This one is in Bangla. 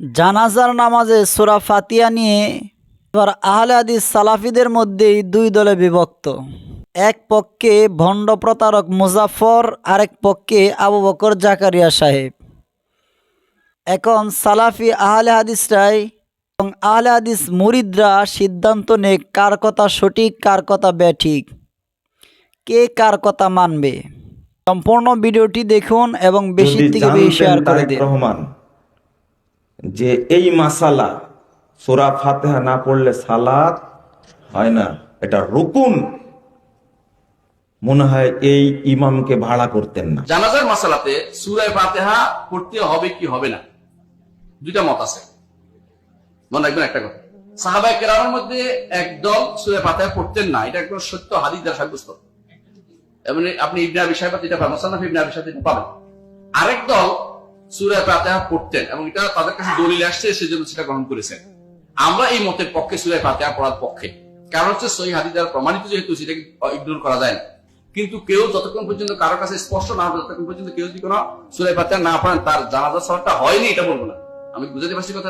জানাজার নামাজে সোরা ফাতিয়া নিয়ে এবার আহলে হাদিস সালাফিদের মধ্যেই দুই দলে বিভক্ত। এক পক্ষে ভণ্ড প্রতারক মুজাফর আরেক পক্ষে আবু বকর জাকারিয়া সাহেব। এখন সালাফি আহলে হাদিসরাই এবং আহলে হাদিস মুরিদরা সিদ্ধান্ত নেয় কার কথা সঠিক কার কথা ব্যাঠিক কে কার কথা মানবে। সম্পূর্ণ ভিডিওটি দেখুন এবং বেশি থেকে বেশি শেয়ার করে দিন। যে এই মাসালা, সোরা ফাতেহা না পড়লে সালাত হয় না, এটা রুকুন। মনে হয় এই ইমামকে ভাড়া করতেন না। জানাজার মাসালাতে সুরায় ফাতেহা পড়তে হবে কি হবে না? দুইটা মত আছে। মনে রাখবেন একটা কথা। সাহাবাই কেরামের মধ্যে একদল সুরায় ফাতেহা পড়তেন না, এটা একদম সত্য হাদিস দ্বারা সাব্যস্ত। এবং আপনি ইবনে আবি সাহেব এটা পাবেন। মোসান্নাফ ইবনে আবি পাবেন। আরেক দল সুরায় ফাতেহা পড়তেন এবং এটা তাদের কাছে দলিল আসছে, সেজন্য সেটা গ্রহণ করেছেন। আমরা এই মতের পক্ষে সুরায় ফাতেহা পড়ার পক্ষে। কারণ হচ্ছে সহি হাদিস দ্বারা প্রমাণিত যেহেতু সেটাকে ইগনোর করা যায় না। কিন্তু কেউ যতক্ষণ পর্যন্ত কারও কাছে স্পষ্ট না হবে ততক্ষণ পর্যন্ত কেউ যদি কোনো সুরাই পাতা না পড়েন, তার জানাজা সরটা হয়নি, এটা বলব না। আমি বুঝাতে পারছি কথা?